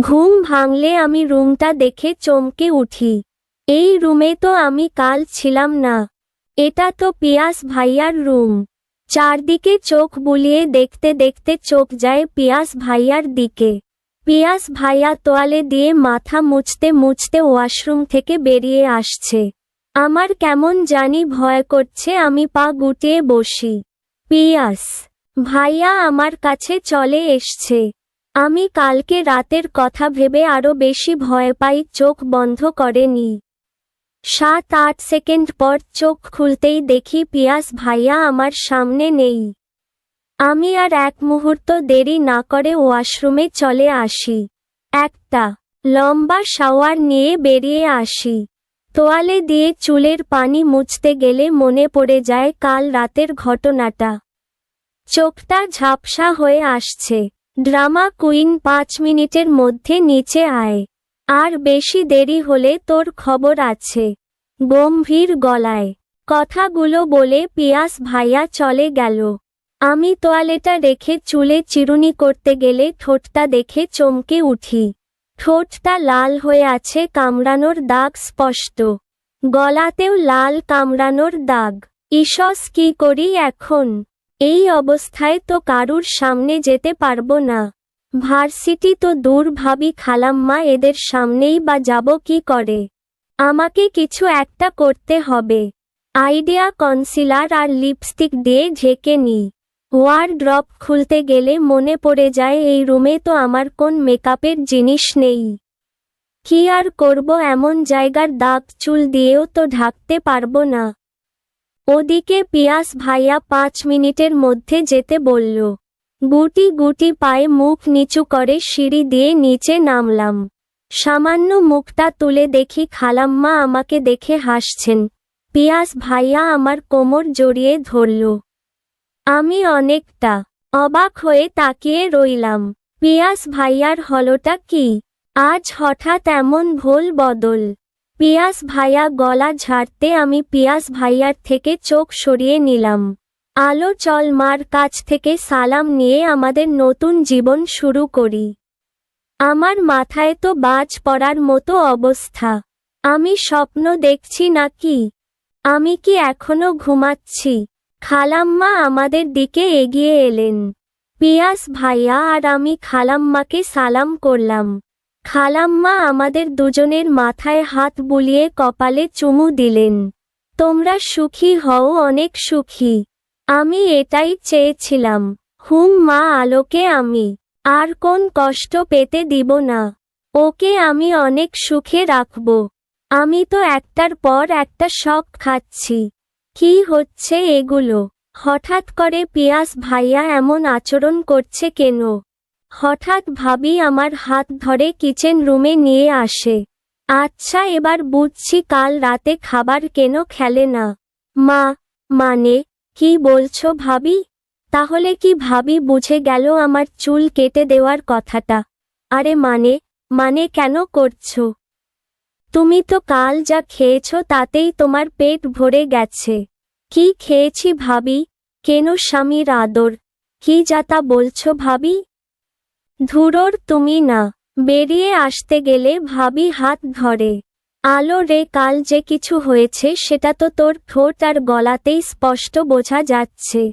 ঘুম ভাঙলে আমি রুমটা দেখে চমকে উঠি। এই রুমে তো আমি কাল ছিলাম না। এটা তো পিয়াস ভাইয়ার রুম। চারদিকে চোখ বুলিয়ে দেখতে দেখতে চোখ যায় পিয়াস ভাইয়ার দিকে। পিয়াস ভাইয়া তোয়ালে দিয়ে মাথা মুছতে মুছতে ওয়াশরুম থেকে বেরিয়ে আসছে। আমার কেমন জানি ভয় করছে, আমি পা গুটিয়ে বসি। পিয়াস ভাইয়া আমার কাছে চলে এসছে। আমি কালকে রাতের কথা ভেবে আরও বেশি ভয় পাই, চোখ বন্ধ করেনি। সাত আট সেকেন্ড পর চোখ খুলতেই দেখি পিয়াস ভাইয়া আমার সামনে নেই। আমি আর এক মুহূর্ত দেরি না করে ওয়াশরুমে চলে আসি। একটা, লম্বা শাওয়ার নিয়ে বেরিয়ে আসি। তোয়ালে দিয়ে চুলের পানি মুছতে গেলে মনে পড়ে যায় কাল রাতের ঘটনাটা। চোখটা ঝাপসা হয়ে আসছে। ড্রামা কুইন পাঁচ মিনিটের মধ্যে নিচে আয়। আর বেশি দেরি হলে তোর খবর আছে। গম্ভীর গলায়। কথাগুলো বলে পিয়াস ভাইয়া চলে গেল। আমি তোয়ালেটা রেখে চুলে চিরুনি করতে গেলে ঠোঁটটা দেখে চমকে উঠি। ঠোঁটটা লাল হয়ে আছে কামড়ানোর দাগ স্পষ্ট। গলাতেও লাল কামড়ানোর দাগ। ইসস কি করি এখন? এই অবস্থায় তো কারুর সামনে যেতে পারব না। ভার্সিটি তো দূর ভাবি খালাম্মা, এদের সামনেই বা যাব কি করে? আমাকে কিছু একটা করতে হবে। আইডিয়া কনসিলার আর লিপস্টিক দিয়ে ঢেকে নি ওয়ার ড্রপ খুলতে গেলে মনে পড়ে যায়, এই রুমে তো আমার কোন মেকআপের জিনিস নেই। কি আর করব, এমন জায়গার দাগ চুল দিয়েও তো ঢাকতে পারব না। ওদিকে পিয়াস ভাইয়া পাঁচ মিনিটের মধ্যে যেতে বলল। গুটি গুটি পায়ে মুখ নিচু করে সিঁড়ি দিয়ে নিচে নামলাম। সামান্য মুখটা তুলে দেখি খালাম্মা আমাকে দেখে হাসছেন। পিয়াস ভাইয়া আমার কোমর জড়িয়ে ধরল। আমি অনেকটা অবাক হয়ে তাকিয়ে রইলাম। পিয়াস ভাইয়ার হলোটা কি? আজ হঠাৎ এমন ভোল বদল। পিয়াস ভাইয়া গলা ঝাড়তে আমি পিয়াস ভাইয়ার থেকে চোখ সরিয়ে নিলাম। আলো চল মার কাছ থেকে সালাম নিয়ে আমাদের নতুন জীবন শুরু করি। আমার মাথায় তো বাজ পড়ার মতো অবস্থা। আমি স্বপ্ন দেখছি নাকি আমি কি এখনও ঘুমাচ্ছি? খালাম্মা আমাদের দিকে এগিয়ে এলেন। পিয়াস ভাইয়া আর আমি খালাম্মাকে সালাম করলাম। খালাম্মা আমাদের দুজনের মাথায় হাত বুলিয়ে কপালে চুমু দিলেন। তোমরা সুখী হও, অনেক সুখী। আমি এটাই চেয়েছিলাম। হুম মা, আলোকে আমি। আর কোন কষ্ট পেতে দিব না। ওকে আমি অনেক সুখে রাখব। আমি তো একটার পর একটা শখ খাচ্ছি। কি হচ্ছে এগুলো? হঠাৎ করে পিয়াস ভাইয়া এমন আচরণ করছে কেন? হঠাৎ ভাবি আমার হাত ধরে কিচেন রুমে নিয়ে আসে। আচ্ছা এবার বুঝছি কাল রাতে খাবার কেন খেলে না। মা মানে কি বলছো ভাবি? তাহলে কি ভাবি বুঝে গেল আমার চুল কেটে দেওয়ার কথাটা। আরে মানে মানে কেন করছ? তুমি তো কাল যা খেয়েছো তাতেই তোমার পেট ভরে গেছে। কি খেয়েছি ভাবি? কেন স্বামীর আদর? কি যা তা বলছো ভাবি? ধুরোর তুমি না, বেরিয়ে আসতে গেলে ভাবি হাত ধরে। আলো রে, কাল যে কিছু হয়েছে সেটা তো তোর ঠোঁট আর গলাতেই স্পষ্ট বোঝা যাচ্ছে।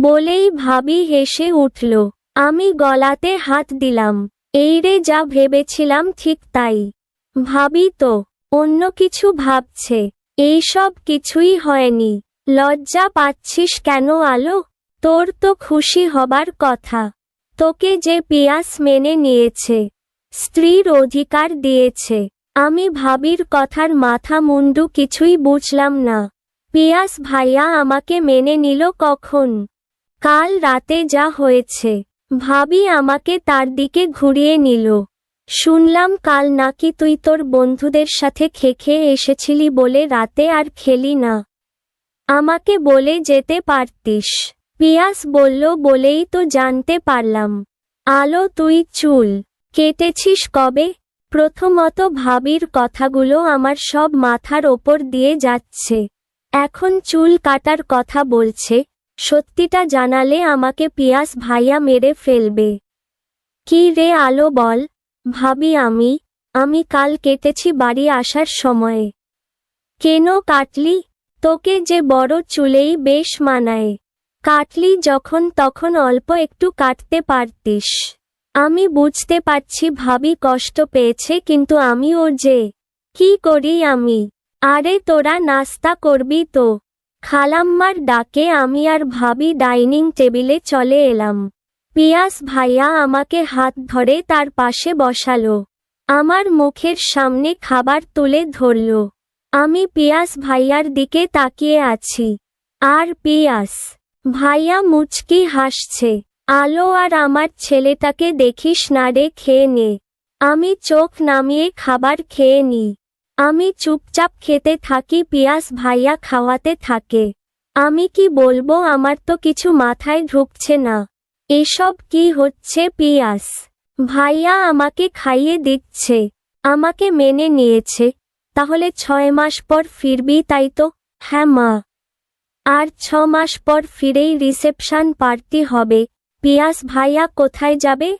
বলেই ভাবি হেসে উঠল, আমি গলাতে হাত দিলাম। এই রে, যা ভেবেছিলাম ঠিক তাই। ভাবি তো, অন্য কিছু ভাবছে এইসব কিছুই হয়নি। লজ্জা পাচ্ছিস কেন আলো? তোর তো খুশি হবার কথা। তোকে যে পিয়াস মেনে নিয়েছে, স্ত্রীর অধিকার দিয়েছে, আমি ভাবির কথার মাথা মুন্ডু কিছুই বুঝলাম না। পিয়াস ভাইয়া আমাকে মেনে নিল কখন? কাল রাতে যা হয়েছে, ভাবি আমাকে তার দিকে ঘুরিয়ে নিল। শুনলাম কাল নাকি তুই তোর বন্ধুদের সাথে খেখে এসেছিলি বলে রাতে আর খেলি না। আমাকে বলে যেতে পারতিস। পিয়াস বলল, বলেই তো জানতে পারলাম। আলো তুই চুল। কেটেছিস কবে? প্রথমত ভাবির কথাগুলো আমার সব মাথার ওপর দিয়ে যাচ্ছে। এখন চুল কাটার কথা বলছে। সত্যিটা জানালে আমাকে পিয়াস ভাইয়া মেরে ফেলবে। কি রে আলো বল? ভাবি আমি আমি কাল কেটেছি বাড়ি আসার সময়ে। কেন কাটলি? তোকে যে বড় চুলেই বেশ মানায়। কাটলি যখন তখন অল্প একটু কাটতে পারতিস। আমি বুঝতে পারছি ভাবি কষ্ট পেয়েছে কিন্তু আমি ও যে, কি করি আমি? আরে তোরা নাস্তা করবি তো। খালাম্মার ডাকে আমি আর ভাবি ডাইনিং টেবিলে চলে এলাম। পিয়াস ভাইয়া আমাকে হাত ধরে তার পাশে বসালো। আমার মুখের সামনে খাবার তুলে ধরল। আমি পিয়াস ভাইয়ার দিকে তাকিয়ে আছি। আর পিয়াস ভাইয়া মুচকি হাসছে। আলো আর আমার ছেলেটাকে দেখিস না রে, খেয়ে নে। আমি চোখ নামিয়ে খাবার খেয়ে নি। আমি চুপচাপ খেতে থাকি পিয়াস ভাইয়া খাওয়াতে থাকে। আমি কি বলব, আমার তো কিছু মাথায় ঢুকছে না। এসব কি হচ্ছে পিয়াস ভাইয়া আমাকে খাইয়ে দিচ্ছে। আমাকে মেনে নিয়েছে। তাহলে ছয় মাস পর ফিরবি তাই তো? হ্যাঁ মা। আর ছ মাস পর ফিরেই রিসেপশন পার্টি হবে। পিয়াস ভাইয়া কোথায় যাবে?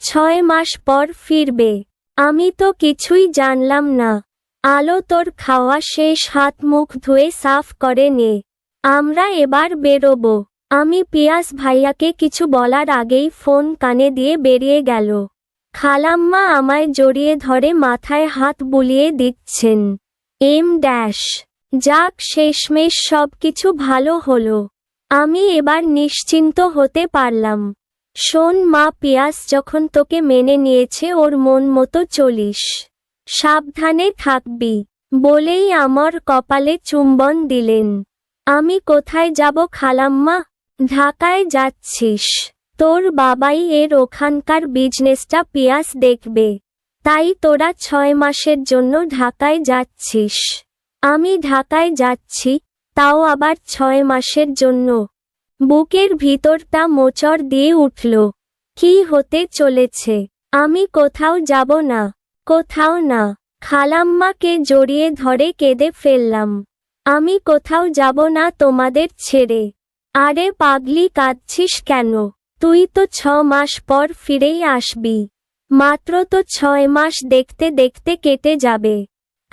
ছয় মাস পর ফিরবে। আমি তো কিছুই জানলাম না। আলো তোর খাওয়া শেষ, হাত মুখ ধুয়ে সাফ করে নে। আমরা এবার বেরোব। আমি পিয়াস ভাইয়াকে কিছু বলার আগেই ফোন কানে দিয়ে বেরিয়ে গেল। খালাম্মা আমায় জড়িয়ে ধরে মাথায় হাত বুলিয়ে দিচ্ছেন। M dash. যাক, শেষমেশ সব কিছু ভালো হলো। আমি এবার নিশ্চিন্ত হতে পারলাম। শোন মা পিয়াস, যখন তোকে মেনে নিয়েছে ওর মন মতো চলিস। সাবধানে থাকবি, বলেই আমার কপালে চুম্বন দিলেন। আমি কোথায় যাব খালাম্মা? ঢাকায় যাচ্ছিস। তোর বাবাই এর ওখানকার বিজনেসটা পিয়াস দেখবে। তাই তোরা ছয় মাসের জন্য ঢাকায় যাচ্ছিস। আমি ঢাকায় যাচ্ছি, তাও আবার ছয় মাসের জন্য। বুকের ভিতরটা মোচড় দিয়ে উঠল। কি হতে চলেছে? আমি কোথাও যাব না, কোথাও না। খালাম্মাকে জড়িয়ে ধরে কেঁদে ফেললাম। আমি কোথাও যাব না তোমাদের ছেড়ে। আরে পাগলি, কাঁদছিস কেন? তুই তো ছ মাস পর ফিরেই আসবি। মাত্র তো ছয় মাস দেখতে দেখতে কেটে যাবে।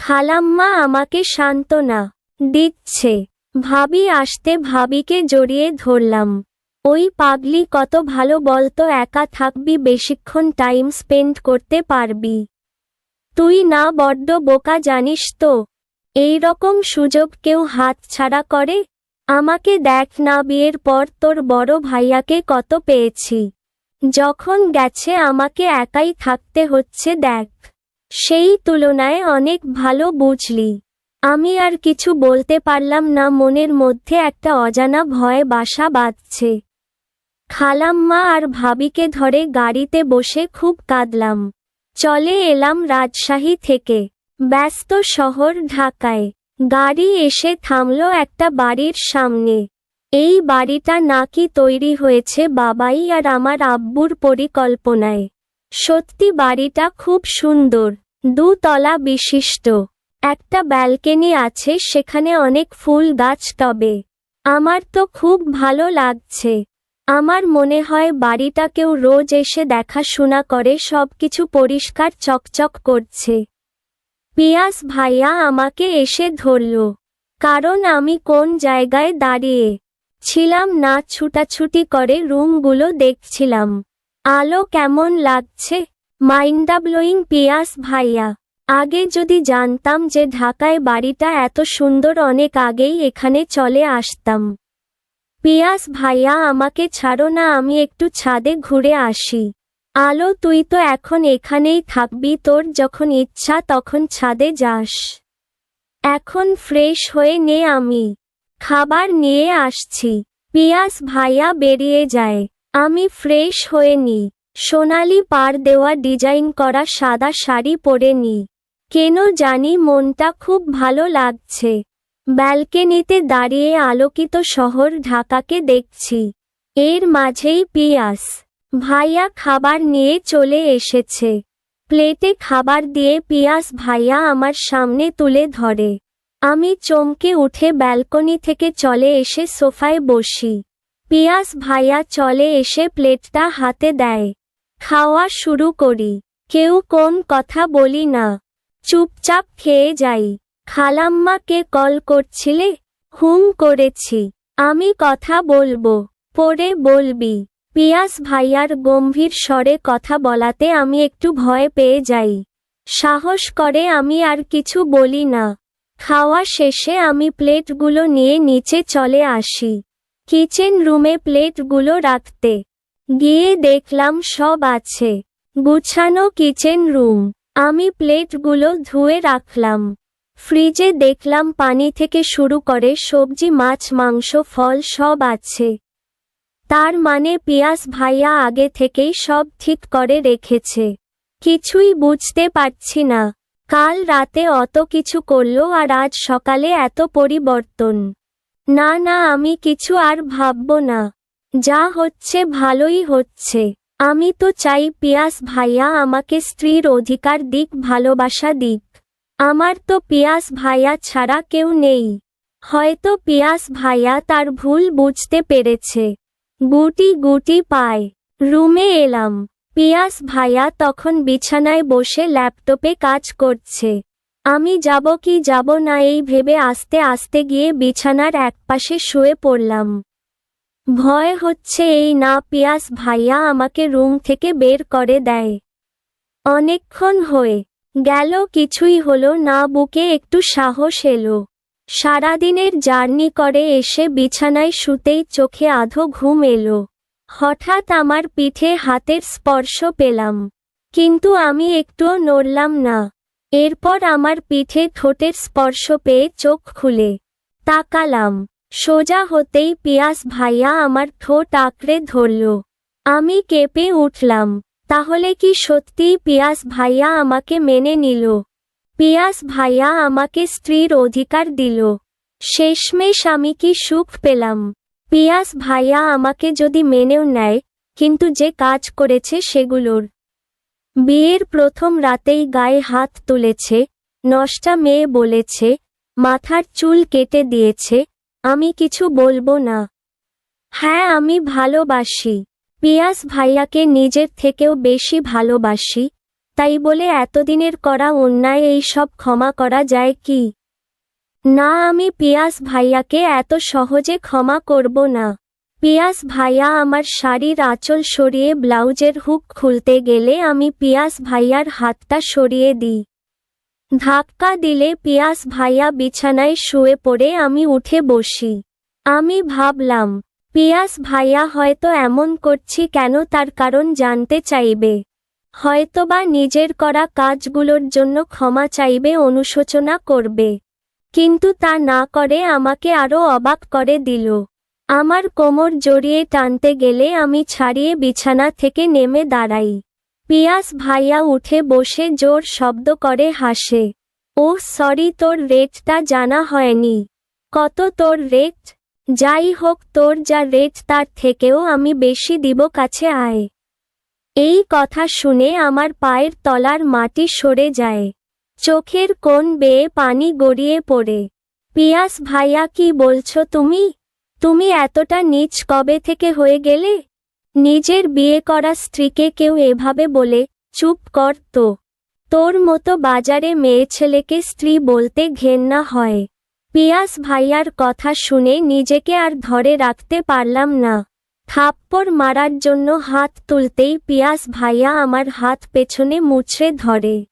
খালাম্মা আমাকে সান্ত্বনা দিচ্ছে। ভাবি আসতে ভাবিকে জড়িয়ে ধরলাম। ওই পাগলি কত ভালো বলতো, একা থাকবি বেশিক্ষণ টাইম স্পেন্ড করতে পারবি। তুই না বড্ড বোকা জানিস তো, এই রকম সুযোগ কেউ হাত ছাড়া করে? আমাকে দেখ না, বিয়ের পর তোর বড় ভাইয়াকে কত পেয়েছি। যখন গেছে আমাকে একাই থাকতে হচ্ছে, দেখ। সেই তুলনায় অনেক ভালো বুঝলি। আমি আর কিছু বলতে পারলাম না, মনের মধ্যে একটা অজানা ভয় বাসা বাঁধছে। খালাম্মা আর ভাবিকে ধরে গাড়িতে বসে খুব কাঁদলাম। চলে এলাম রাজশাহী থেকে। ব্যস্ত শহর ঢাকায়। গাড়ি এসে থামল একটা বাড়ির সামনে। এই বাড়িটা নাকি তৈরি হয়েছে বাবাই আর আমার আব্বুর পরিকল্পনায়। সত্যি বাড়িটা খুব সুন্দর, দুতলা বিশিষ্ট। একটা ব্যালকনি আছে, সেখানে অনেক ফুল গাছ টবে আমার তো খুব ভালো লাগছে। আমার মনে হয় বাড়িটা কেউ রোজ এসে দেখাশোনা করে, সবকিছু পরিষ্কার চকচক করছে। পিয়াস ভাইয়া আমাকে এসে ধরল। কারণ আমি কোন জায়গায় দাঁড়িয়ে ছিলাম না, ছুটাছুটি করে রুমগুলো দেখছিলাম। আলো কেমন লাগছে? মাইন্ডা ব্লোয়িং পিয়াস ভাইয়া। আগে যদি জানতাম যে ঢাকায় বাড়িটা এত সুন্দর, অনেক আগেই এখানে চলে আসতাম। পিয়াস, ভাইয়া, আমাকে ছাড়ো না, আমি একটু ছাদে ঘুরে আসি। আলো, তুই তো এখন এখানেই থাকবি, তোর যখন ইচ্ছা তখন ছাদে যাস। এখন ফ্রেশ হয়ে নে আমি। খাবার নিয়ে আসছি। পিয়াস, ভাইয়া, বেরিয়ে যায়। আমি ফ্রেশ হয়ে নি। সোনালি পার দেওয়া ডিজাইন করা সাদা শাড়ি পরে নি। কেন জানি মনটা খুব ভালো লাগছে। ব্যালকনিতে দাঁড়িয়ে আলোকিত শহর ঢাকাকে দেখছি। এর মাঝেই পিয়াস। ভাইয়া খাবার নিয়ে চলে এসেছে। প্লেটে খাবার দিয়ে পিয়াস ভাইয়া আমার সামনে তুলে ধরে। আমি চমকে উঠে ব্যালকনি থেকে চলে এসে সোফায় বসি। পিয়াস ভাইয়া চলে এসে প্লেটটা হাতে দেয়। খাওয়া শুরু করি। কেউ কোন কথা বলি না। চুপচাপ খেয়ে যাই। খালাম্মাকে কল করছিলে? হুম করেছি। আমি কথা বলব, পরে বলবি। পিয়াস ভাইয়ার গম্ভীর স্বরে কথা বলাতে আমি একটু ভয় পেয়ে যাই। সাহস করে আমি আর কিছু বলি না। খাওয়া শেষে আমি প্লেটগুলো নিয়ে নিচে চলে আসি। কিচেন রুমে প্লেটগুলো রাখতে। গিয়ে দেখলাম সব আছে। গুছানো কিচেন রুম। আমি প্লেটগুলো ধুয়ে রাখলাম। ফ্রিজে দেখলাম পানি থেকে শুরু করে সবজি, মাছ, মাংস, ফল সব আছে। তার মানে পিয়াস ভাইয়া আগে থেকেই সব ঠিক করে রেখেছে। কিছুই বুঝতে পারছি না। কাল রাতে অত কিছু করল আর আজ সকালে এত পরিবর্তন। না না, আমি কিছু আর ভাবব না। যা হচ্ছে, ভালোই হচ্ছে। আমি তো চাই পিয়াস ভাইয়া আমাকে স্ত্রীর অধিকার দিক, ভালোবাসা দিক। আমার তো পিয়াস ভাইয়া ছাড়া কেউ নেই। হয়তো পিয়াস ভাইয়া তার ভুল বুঝতে পেরেছে। গুটি গুটি পায়। রুমে এলাম। পিয়াস ভাইয়া তখন বিছানায় বসে ল্যাপটপে কাজ করছে। আমি যাব কি যাব না এই ভেবে আস্তে আস্তে গিয়ে বিছানার একপাশে শুয়ে পড়লাম। ভয় হচ্ছে এই না পিয়াস ভাইয়া আমাকে রুম থেকে বের করে দেয়। অনেকক্ষণ হয়ে গেল, কিছুই হলো না, বুকে একটু সাহস এলো। সারাদিনের জার্নি করে এসে বিছানায় শুতেই চোখে আধো ঘুম এলো। হঠাৎ আমার পিঠে হাতের স্পর্শ পেলাম, কিন্তু আমি একটুও নড়লাম না। এরপর আমার পিঠে ঠোঁটের স্পর্শ পেয়ে চোখ খুলে। তাকালাম। সোজা হতেই পিয়াস ভাইয়া আমার ঠোঁট আঁকড়ে ধরল। আমি কেঁপে উঠলাম। তাহলে কি সত্যিই পিয়াস ভাইয়া আমাকে মেনে নিল? পিয়াস ভাইয়া আমাকে স্ত্রীর অধিকার দিল। শেষমেশ আমি কি সুখ পেলাম? পিয়াস ভাইয়া আমাকে যদি মেনেও নেয়, কিন্তু যে কাজ করেছে সেগুলোর বিয়ের প্রথম রাতেই গায়ে হাত তুলেছে, নষ্টা মেয়ে বলেছে, মাথার চুল কেটে দিয়েছে, আমি কিছু বলব না। হ্যাঁ আমি ভালোবাসি। পিয়াস ভাইয়াকে নিজের থেকেও বেশি ভালোবাসি, তাই বলে এতদিনের করা অন্যায় এই সব ক্ষমা করা যায় কি? না, আমি পিয়াস ভাইয়াকে এত সহজে ক্ষমা করব না। পিয়াস ভাইয়া, আমার শাড়ির আঁচল সরিয়ে ব্লাউজের হুক খুলতে গেলে আমি পিয়াস ভাইয়ার হাতটা সরিয়ে দিই। ধাক্কা দিলে পিয়াস ভাইয়া বিছানায় শুয়ে পড়ে আমি উঠে বসি। আমি ভাবলাম, পিয়াস ভাইয়া হয়তো এমন করছি কেন তার কারণ জানতে চাইবে। হয়তোবা নিজের করা কাজগুলোর জন্য ক্ষমা চাইবে, অনুশোচনা করবে। কিন্তু তা না করে আমাকে আরও অবাক করে দিল। আমার কোমর জড়িয়ে টানতে গেলে আমি ছাড়িয়ে বিছানা থেকে নেমে দাঁড়াই। পিয়াস ভাইয়া উঠে বসে জোর শব্দ করে হাসে। ও, সরি, তোর রেটটা জানা হয়নি। কত তোর রেট? যাই হোক, তোর যা রেট তার থেকেও আমি বেশি দিব কাছে আয় এই কথা শুনে আমার পায়ের তলার মাটি সরে যায়। চোখের কোণ বেয়ে পানি গড়িয়ে পড়ে। পিয়াস ভাইয়া, কি বলছো তুমি? তুমি এতটা নিচ কবে থেকে হয়ে গেলে? নিজের বিয়ে করা স্ত্রীকে কেউ এভাবে বলে, চুপ কর তো। তোর মতো বাজারে মেয়ে ছেলেকে স্ত্রী বলতে ঘেন্না হয়। পিয়াস ভাইয়ার কথা শুনে নিজেকে আর ধরে রাখতে পারলাম না। থাপ্পড় মারার জন্য হাত তুলতেই পিয়াস ভাইয়া আমার হাত পেছনে মুছড়ে ধরে।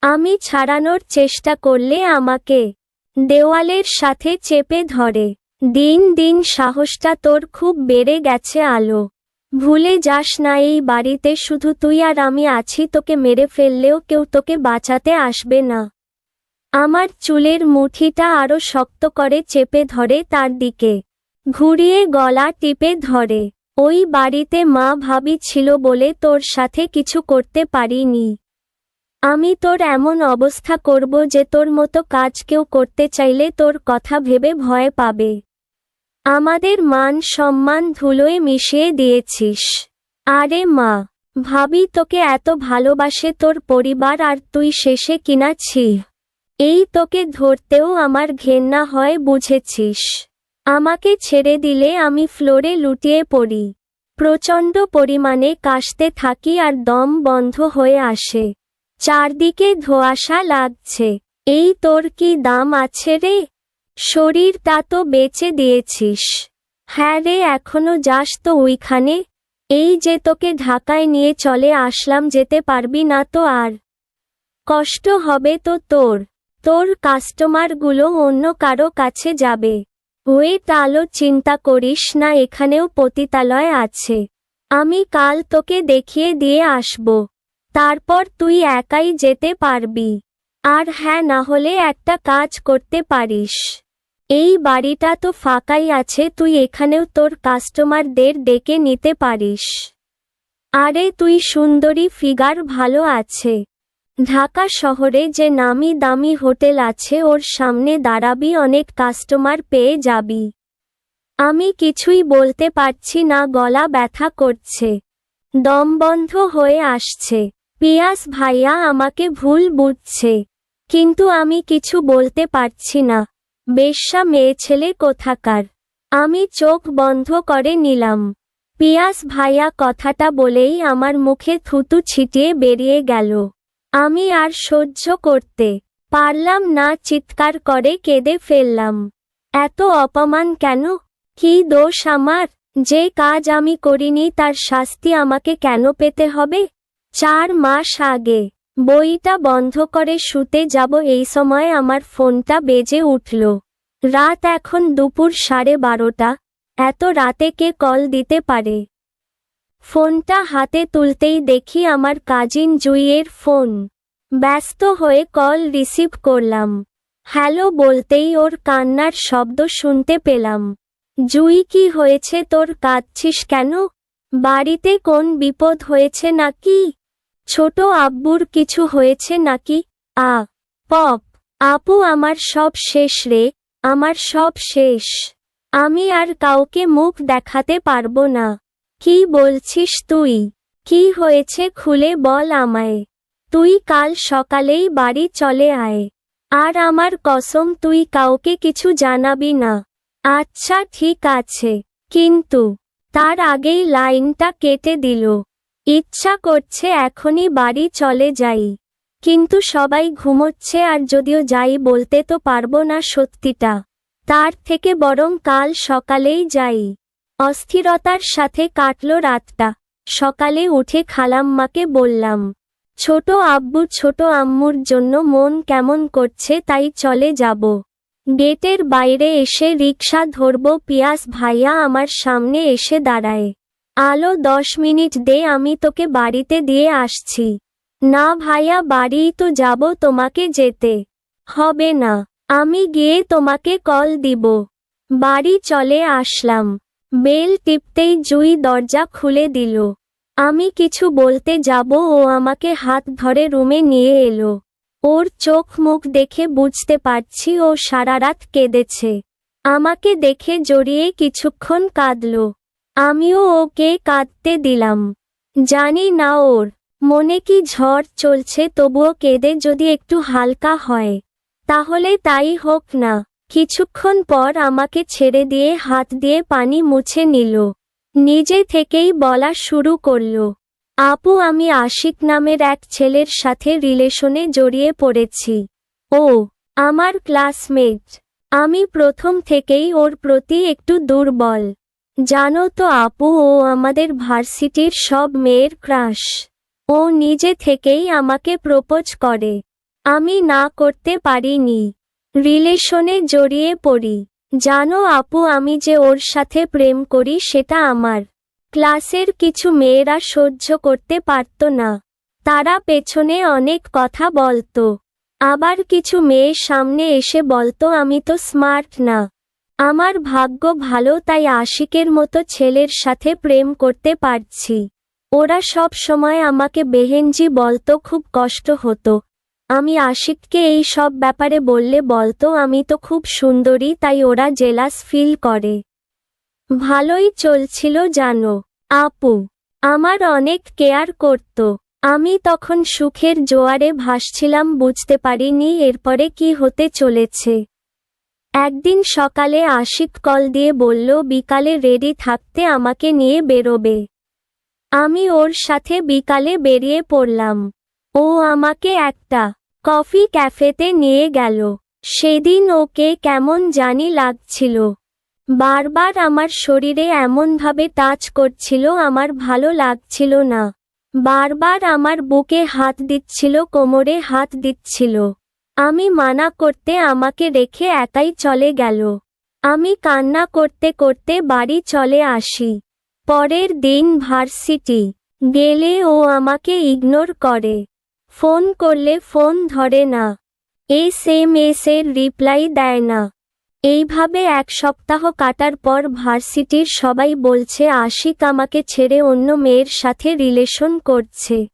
আমি ছাড়ানোর চেষ্টা করলে আমাকে দেওয়ালের সাথে চেপে ধরে। দিন দিন সাহসটা তোর খুব বেড়ে গেছে আলো। ভুলে যাস না এই বাড়িতে শুধু তুই আর আমি আছি, তোকে মেরে ফেললেও কেউ তোকে বাঁচাতে আসবে না। আমার চুলের মুঠিটা আরও শক্ত করে চেপে ধরে তার দিকে। ঘুরিয়ে গলা টিপে ধরে, ওই বাড়িতে মা ভাবি ছিল বলে তোর সাথে কিছু করতে পারিনি। আমি তোর এমন অবস্থা করব যে তোর মতো কাজ কেউ করতে চাইলে তোর কথা ভেবে ভয় পাবে। আমাদের মান সম্মান ধুলোয় মিশিয়ে দিয়েছিস। আরে মা, ভাবি তোকে এত ভালোবাসে তোর পরিবার আর তুই শেষে কিনা ছি। এই তোকে ধরতেও আমার ঘেন্না হয় বুঝেছিস। আমাকে ছেড়ে দিলে আমি ফ্লোরে লুটিয়ে পড়ি। প্রচণ্ড পরিমাণে কাশতে থাকি আর দম বন্ধ হয়ে আসে। চারদিকে ধোঁয়াশা লাগছে। এই তোর কি দাম আছে রে? শরীরটা তো বেচে দিয়েছিস। হ্যাঁ রে, এখনও যাস তো ওইখানে। এই যে তোকে ঢাকায় নিয়ে চলে আসলাম, যেতে পারবি না তো আর। কষ্ট হবে তো তোর। তোর কাস্টমারগুলো অন্য কারও কাছে যাবে। ওয়েট আলো চিন্তা করিস না, এখানেও পতিতালয় আছে। আমি কাল তোকে দেখিয়ে দিয়ে আসব। তারপর তুই একাই যেতে পারবি। আর হ্যাঁ না হলে একটা কাজ করতে পারিস। এই বাড়িটা তো ফাঁকাই আছে, তুই এখানেও তোর কাস্টমারদের ডেকে নিতে পারিস। আরে, তুই সুন্দরী ফিগার ভালো আছে। ঢাকা শহরে যে নামি দামি হোটেল আছে, ওর সামনে দাঁড়াবি, অনেক কাস্টমার পেয়ে যাবি। আমি কিছুই বলতে পারছি না, গলা ব্যথা করছে। দম বন্ধ হয়ে আসছে। পিয়াস ভাইয়া আমাকে ভুল বুঝছে। কিন্তু আমি কিছু বলতে পারছি না। বেশ্যা মেয়ে ছেলে কোথাকার? আমি চোখ বন্ধ করে নিলাম। পিয়াস ভাইয়া কথাটা বলেই আমার মুখে থুতু ছিটিয়ে বেরিয়ে গেল। আমি আর সহ্য করতে পারলাম না, চিৎকার করে কেঁদে ফেললাম। এত অপমান কেন? কি দোষ আমার? যে কাজ আমি করিনি তার শাস্তি আমাকে কেন পেতে হবে? চার মাস আগে বইটা বন্ধ করে শুতে যাব এই সময় আমার ফোনটা বেজে উঠল। রাত এখন দুপুর সাড়ে বারোটা। এত রাতে কে কল দিতে পারে? ফোনটা হাতে তুলতেই দেখি আমার কাজিন জুইয়ের ফোন। ব্যস্ত হয়ে কল রিসিভ করলাম। হ্যালো বলতেই ওর কান্নার শব্দ শুনতে পেলাম। জুই কি হয়েছে তোর কাঁদছিস কেন? বাড়িতে কোন বিপদ হয়েছে নাকি? ছোট আব্বুর কিছু হয়েছে নাকি? আ, পপ, আপু আমার সব শেষ রে, আমার সব শেষ। আমি আর কাউকে মুখ দেখাতে পারব না। কি বলছিস তুই? কি হয়েছে খুলে বল আমায়। তুই কাল সকালেই বাড়ি চলে আয়। আর আমার কসম তুই কাউকে কিছু জানাবি না। আচ্ছা ঠিক আছে। কিন্তু, তার আগেই লাইনটা কেটে দিল। ইচ্ছা করছে এখনই বাড়ি চলে যাই। কিন্তু সবাই ঘুমোচ্ছে আর যদিও যাই বলতে তো পারব না সত্যিটা। তার থেকে বরং কাল সকালেই যাই। অস্থিরতার সাথে কাটল রাতটা। সকালে উঠে খালাম্মাকে বললাম, ছোট আব্বু, ছোট আম্মুর জন্য মন কেমন করছে তাই চলে যাব। গেটের বাইরে এসে রিকশা ধরব, পিয়াস ভাইয়া আমার সামনে এসে দাঁড়ায়। আলো দশ মিনিট দে, আমি তোকে বাড়িতে দিয়ে আসছি। না ভাইয়া, বাড়িই তো যাব, তোমাকে যেতে হবে না। আমি গিয়ে তোমাকে কল দিব। বাড়ি চলে আসলাম। বেল টিপতেই জুই দরজা খুলে দিল। আমি কিছু বলতে যাব, ও আমাকে হাত ধরে রুমে নিয়ে এলো। ওর চোখ মুখ দেখে বুঝতে পারছি, ও সারা রাত কেঁদেছে। আমাকে দেখে জড়িয়ে কিছুক্ষণ কাঁদল। আমিও ওকে কাঁদতে দিলাম। জানি না ওর মনে কি ঝড় চলছে, তবুও কেঁদে যদি একটু হালকা হয়, তাহলে তাই হোক না। কিছুক্ষণ পর আমাকে ছেড়ে দিয়ে হাত দিয়ে পানি মুছে নিল। নিজে থেকেই বলা শুরু করল, আপু, আমি আশিক নামের এক ছেলের সাথে রিলেশনে জড়িয়ে পড়েছি। ও, আমার ক্লাসমেট। আমি প্রথম থেকেই ওর প্রতি একটু দুর্বল। জানো তো আপু, ও আমাদের ভার্সিটির সব মেয়ের ক্রাশ। ও নিজে থেকেই আমাকে প্রপোজ করে। আমি না করতে পারিনি। রিলেশনে জড়িয়ে পড়ি। জানো আপু, আমি যে ওর সাথে প্রেম করি সেটা আমার। ক্লাসের কিছু মেয়েরা সহ্য করতে পারত না। তারা পেছনে অনেক কথা বলতো। আবার কিছু মেয়ের সামনে এসে বলতো, আমি তো স্মার্ট না। আমার ভাগ্য ভালো তাই আশিকের মতো ছেলের সাথে প্রেম করতে পারছি। ওরা সব সময় আমাকে বেহেনজি বলতো, খুব কষ্ট হতো। আমি আশিককে এই সব ব্যাপারে বললে বলতো, আমি তো খুব সুন্দরী, তাই ওরা জেলাস ফিল করে। ভালোই চলছিল, জানো। আপু, আমার অনেক কেয়ার করত। আমি তখন সুখের জোয়ারে ভাসছিলাম, বুঝতে পারিনি এরপরে কি হতে চলেছে। একদিন সকালে আশিক কল দিয়ে বলল, বিকালে রেডি থাকতে আমাকে নিয়ে বেরোবে। আমি ওর সাথে বিকালে বেরিয়ে পড়লাম। ও আমাকে একটা কফি ক্যাফেতে নিয়ে গেল। সেদিন ওকে কেমন জানি লাগছিল। বারবার আমার শরীরে এমনভাবে টাচ করছিল, আমার ভালো লাগছিল না। বারবার আমার বুকে হাত দিচ্ছিল, কোমরে হাত দিচ্ছিল। আমি মানা করতে আমাকে রেখে একাই চলে গেল। আমি কান্না করতে করতে বাড়ি চলে আসি। পরের দিন ভার্সিটি গেলে ও আমাকে ইগনোর করে। ফোন করলে ফোন ধরে না। এস এম এস এর রিপ্লাই দেয় না। এইভাবে এক সপ্তাহ কাটার পর ভার্সিটির সবাই বলছে, আশিক আমাকে ছেড়ে অন্য মেয়ের সাথে রিলেশন করছে।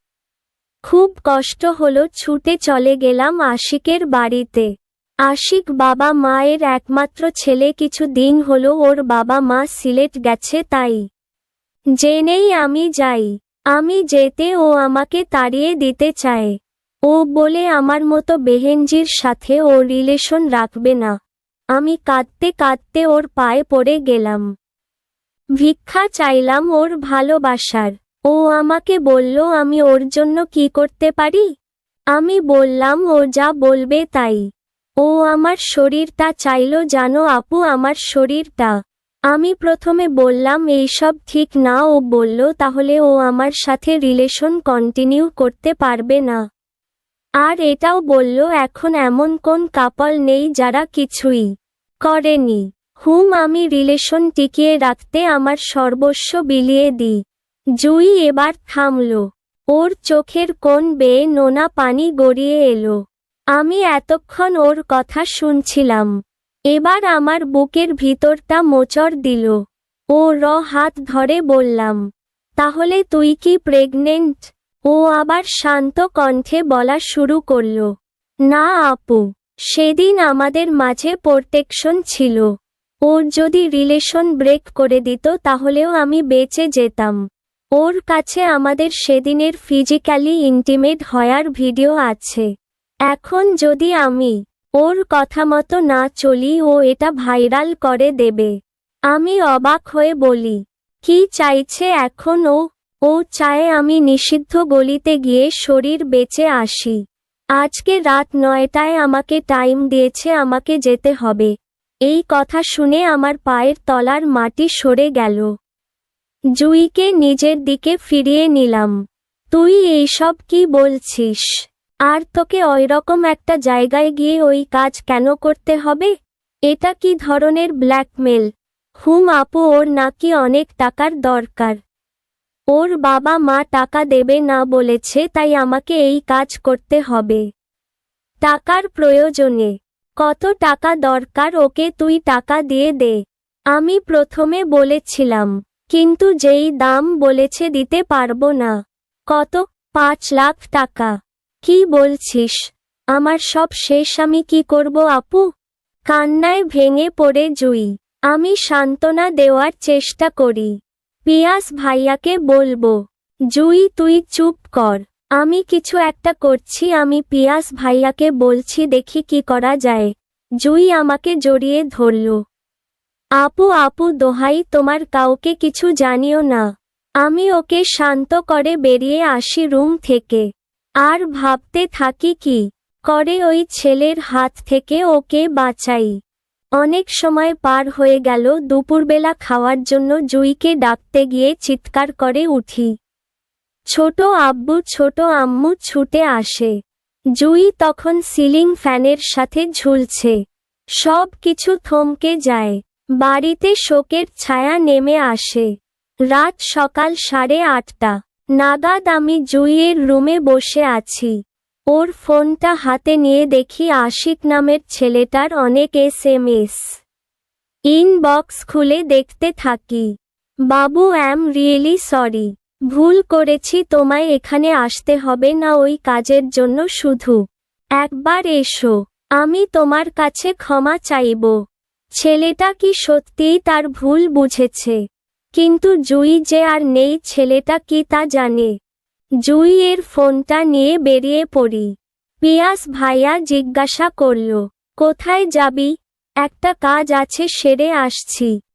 খুব কষ্ট হলো ছুটে চলে গেলাম আশিকের বাড়িতে। আশিক বাবা মায়ের একমাত্র ছেলে কিছু দিন হলো ওর বাবা মা সিলেট গেছে তাই। জেনেই আমি যাই। আমি যেতে ও আমাকে তাড়িয়ে দিতে চায়। ও বলে আমার মতো বেহেনজির সাথে ও রিলেশন রাখবে না। আমি কাঁদতে কাঁদতে ওর পায়ে পড়ে গেলাম। ভিক্ষা চাইলাম ওর ভালোবাসার। ও আমাকে বলল, আমি ওর জন্য কি করতে পারি? আমি বললাম, ও যা বলবে তাই। ও আমার শরীরটা চাইল, জানো আপু, আমার শরীরটা। আমি প্রথমে বললাম এইসব ঠিক না। ও বলল, তাহলে ও আমার সাথে রিলেশন কন্টিনিউ করতে পারবে না। আর এটাও বলল, এখন এমন কোন কাপল নেই যারা কিছুই করেনি। হুম, আমি রিলেশন টিকিয়ে রাখতে আমার সর্বস্ব বিলিয়ে দিই। জুই এবার থামল। ওর চোখের কোন বেয়ে নোনা পানি গড়িয়ে এলো। আমি এতক্ষণ ওর কথা শুনছিলাম। এবার আমার বুকের ভিতরটা মোচড় দিল। ও র হাত ধরে বললাম, তাহলে তুই কি প্রেগনেন্ট? ও আবার শান্ত কণ্ঠে বলা শুরু করল, না আপু, সেদিন আমাদের মাঝে প্রোটেকশন ছিল। ওর যদি রিলেশন ব্রেক করে দিত তাহলেও আমি বেঁচে যেতাম। ওর কাছে আমাদের সেদিনের ফিজিক্যালি ইন্টিমেট হওয়ার ভিডিও আছে। এখন যদি আমি ওর কথা মতো না চলি, ও এটা ভাইরাল করে দেবে। আমি অবাক হয়ে বলি, কি চাইছে এখন ও? ও চায় আমি নিষিদ্ধ গলিতে গিয়ে শরীর বেঁচে আসি। আজকে রাত নয়টায় আমাকে টাইম দিয়েছে, আমাকে যেতে হবে। এই কথা শুনে আমার পায়ের তলার মাটি সরে গেল। জুইকে নিজের দিকে ফিরিয়ে নিলাম। তুই এইসব কি বলছিস? আর তোকে ওইরকম একটা জায়গায় গিয়ে ওই কাজ কেন করতে হবে? এটা কি ধরনের ব্ল্যাকমেল? হুম আপু, ওর নাকি অনেক টাকার দরকার। ওর বাবা মা টাকা দেবে না বলেছে, তাই আমাকে এই কাজ করতে হবে। টাকার প্রয়োজনে। কত টাকা দরকার, ওকে তুই টাকা দিয়ে দে। আমি প্রথমে বলেছিলাম কিন্তু যেই দাম বলেছে দিতে পারব না। কত? পাঁচ লাখ টাকা। কি বলছিস? আমার সব শেষ আমি কি করব আপু? কান্নায় ভেঙে পড়ে জুই। আমি সান্ত্বনা দেওয়ার চেষ্টা করি। পিয়াস ভাইয়াকে বলব, জুই, তুই চুপ কর। আমি কিছু একটা করছি, আমি পিয়াস ভাইয়াকে বলছি দেখি কি করা যায়। জুই আমাকে জড়িয়ে ধরল। আপু আপু, দোহাই, তোমার কাউকে কিছু জানিও না। আমি ওকে শান্ত করে বেরিয়ে আসি রুম থেকে। আর ভাবতে থাকি কি করে ওই ছেলের হাত থেকে ওকে বাঁচাই। অনেক সময় পার হয়ে গেল, দুপুরবেলা খাওয়ার জন্য জুইকে ডাকতে গিয়ে চিৎকার করে উঠি। ছোট আব্বু, ছোট আম্মু ছুটে আসে। জুই তখন সিলিং ফ্যানের সাথে ঝুলছে। সব কিছু থমকে যায়। বাড়িতে শোকের ছায়া নেমে আসে। রাত সকাল সাড়ে আটটা। নাগাদ আমি জুইয়ের রুমে বসে আছি। ওর ফোনটা হাতে নিয়ে দেখি আশিক নামের ছেলেটার অনেক এস এম এস। ইনবক্স খুলে দেখতে থাকি। বাবু অ্যাম রিয়েলি সরি। ভুল করেছি, তোমায় এখানে আসতে হবে না, ওই কাজের জন্য শুধু। একবার এসো। আমি তোমার কাছে ক্ষমা চাইব। ছেলেটা কি সত্যিই তার ভুল বুঝেছে? কিন্তু জুই যে আর নেই ছেলেটা কি তা জানে। জুই এর ফোনটা নিয়ে বেরিয়ে পড়ি। পিয়াস ভাইয়া জিজ্ঞাসা করল, কোথায় যাবি? একটা কাজ আছে, সেরে আসছি।